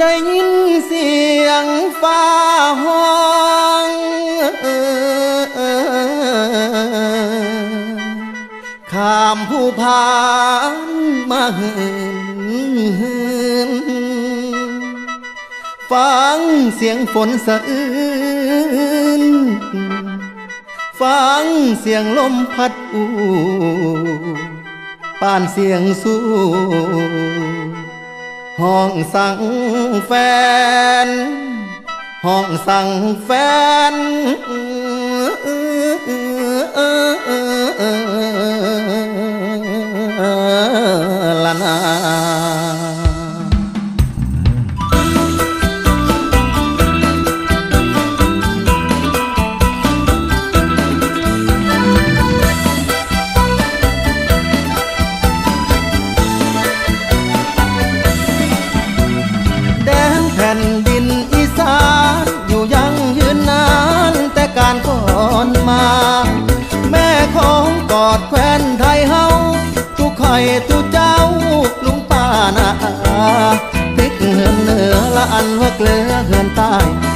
ได้ยินเสียงฟ้าห้องข้ามผู้พานมาเหินฟังเสียงฝนสะอื้นฟังเสียงลมพัดอู่ป่านเสียงสู้ ห้องสั่งแฟน ห้องสั่งแฟนละนา อดแควนไทยเฮาทุกไข่ทุกเจ้าลุงป้านาอาติ๊กเหินเหนือละอันว่าเกลือเหินใต้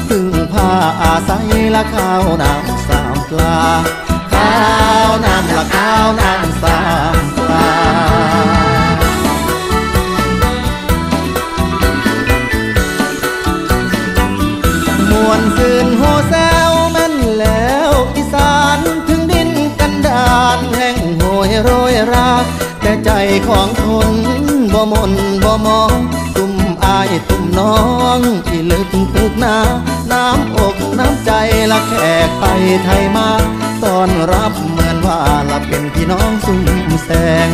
พึ่งผ้าอาศัยละข้าวน้ำสามปลาข้าวน้ำละข้าวน้ำสามปลามวนซืน ยรัก แต่ใจของคนบ่มนบ่มอง ตุ่มอายตุ่มน้องที่ลึกตึกนาน้ำอกน้ำใจละแขกไปไทยมาตอนรับเหมือนว่าละเป็นพี่น้องซุ่มแสง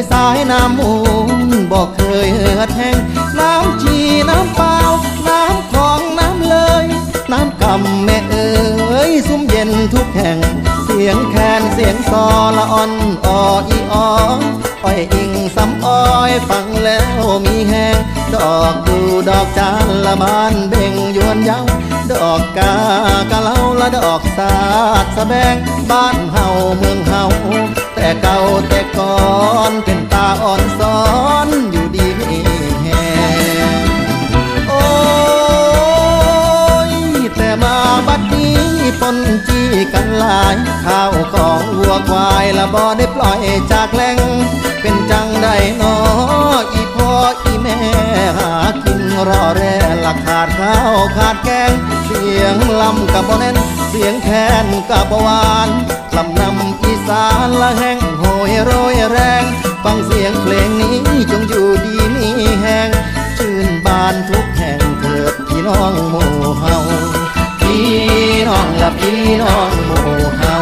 นคือสายน้ำมูลบ่เคยเหือดแห้งน้ำชีน้ำเปล่า น้ำของน้ำเลย น้ำกำแม่เอ๋ยซุ้มเย็นทุกแห่ง เสียงแคนเสียงซอละอ่อนอออีอออ้อยอิงสำอ้อยฟังแล้วมีแหงดอกดูดอกจานละบานเบ่งยวนเย้าดอกกากะเล่าละดอกสาดสะแบงบ้านเฮาเมืองเฮาแต่เก่าแต่ก่อน อ่อนซ้อนอยู่ดีมีแฮงโอ้ยแต่มาบัดนี้ปนจี้กันหลายข้าวของวัวควายละบ่ได้ปล่อยจากแหล่งเป็นจังได้นออีพ่ออีแม่หากินรอแร่ละขาดข้าวขาดแกง เสียงลำกับบ่แน่นเสียงแคนกับบ่หวานลำนำอีสานละแห้งโหยโรยแรง น้องหมู่เฮาพี่น้องละพี่น้องหมู่เฮา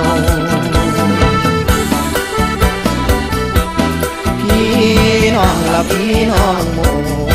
พี่น้องละพี่น้องหมู่